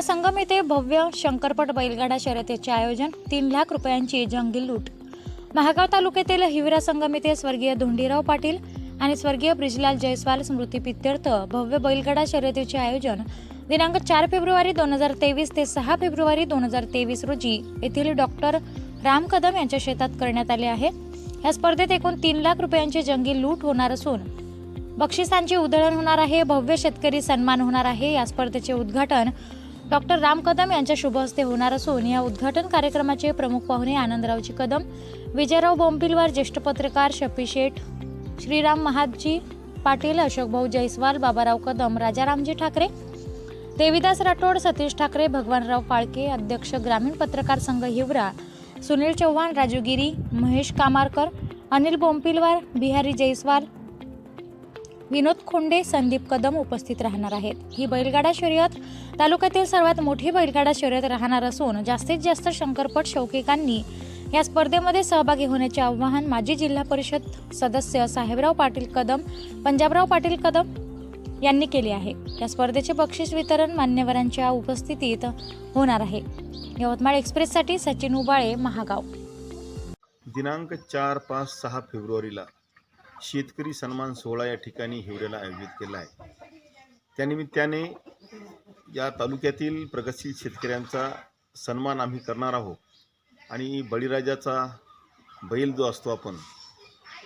या संगम येथे भव्य शंकरपट बैलगाडा शर्यतीचे आयोजन तीन लाख रुपयांची जंगी लूट. महागाव तालुक्यातील हिवरा संगम येथे स्वर्गीय धोंडीराव पाटील आणि स्वर्गीय ब्रिजलाल जयस्वाल स्मृती पित्यर्थ भव्य बैलगाडा शर्यतीचे आयोजन दिनांक चार फेब्रुवारी दोन हजार तेवीस ते सहा फेब्रुवारी दोन हजार तेवीस रोजी येथील डॉक्टर राम कदम यांच्या शेतात करण्यात आले आहे. या स्पर्धेत एकूण तीन लाख रुपयांची जंगी लूट होणार असून बक्षिसांची उधळण होणार आहे भव्य शेतकरी सन्मान होणार आहे. या स्पर्धेचे उद्घाटन डॉक्टर राम कदम यांच्या शुभ हस्ते होणार असून या उद्घाटन कार्यक्रमाचे प्रमुख पाहुणे आनंदरावजी कदम विजयराव बोंबिलवार ज्येष्ठ पत्रकार शफी शेठ श्रीराम महादजी पाटील अशोकभाऊ जयस्वाल बाबाराव कदम राजारामजी ठाकरे देविदास राठोड सतीश ठाकरे भगवानराव फाळके अध्यक्ष ग्रामीण पत्रकार संघ हिवरा सुनील चव्हाण राजू गिरी महेश कामारकर अनिल बोंपिलवार बिहारी जयस्वाल विनोद खोंडे संदीप कदम उपस्थित राहणार आहेत. ही बैलगाडा शर्यत तालुक्यातील सर्वात मोठी बैलगाडा शर्यत राहणार असून जास्तीत जास्त शंकरपट शौकिकांनी या स्पर्धेमध्ये सहभागी होण्याचे आवाहन माजी जिल्हा परिषद सदस्य साहेबराव पाटील कदम पंजाबराव पाटील कदम यांनी केले आहे. या स्पर्धेचे बक्षीस वितरण मान्यवरांच्या उपस्थितीत होणार आहे. यवतमाळ एक्सप्रेससाठी सचिन उबाळे महागाव. दिनांक चार पाच सहा फेब्रुवारीला शेतकरी सन्मान सोहळा या ठिकाणी हिवरेला आयोजित केला आहे. त्यानिमित्ताने या तालुक्यातील प्रगतशील शेतकऱ्यांचा सन्मान आम्ही करणार आहोत. आणि बळीराजाचा बैल जो असतो आपण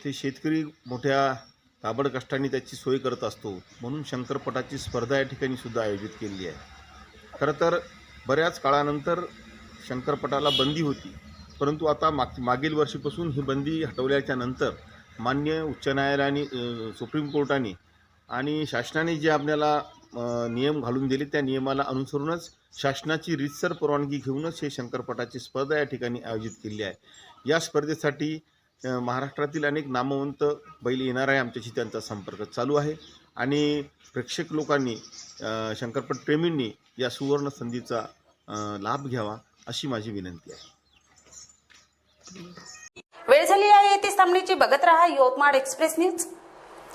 ते शेतकरी मोठ्या काबड कष्टाने त्याची सोय करत असतो. म्हणून शंकरपटाची स्पर्धा या ठिकाणी सुद्धा आयोजित केलेली आहे. खरं तर बऱ्याच काळानंतर शंकरपटाला बंदी होती. परंतु आता माग मागील वर्षीपासून ही बंदी हटवल्याच्या नंतर मान्य उच्च न्यायालयाने सुप्रीम कोर्टाने आणि शासनाने जे आपल्याला नियम घालून दिले त्या नियमाला अनुसरूनच शासनाची रितसर परवानगी घेऊनच हे शंकरपटाची स्पर्धा या ठिकाणी आयोजित केली आहे. या स्पर्धेसाठी महाराष्ट्रातील अनेक नामवंत बैल येणार आहे आमच्याशी त्यांचा संपर्क चालू आहे आणि प्रेक्षक लोकांनी शंकरपट प्रेमींनी या सुवर्ण संधीचा लाभ घ्यावा अशी माझी विनंती आहे. वेळ झाली आहे येथेच सामनीची. बघत राहा यवतमाळ एक्सप्रेस न्यूज.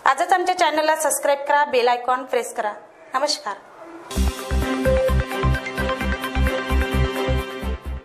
आजच आमच्या चॅनलला सबस्क्राईब करा बेल आयकॉन प्रेस करा. नमस्कार.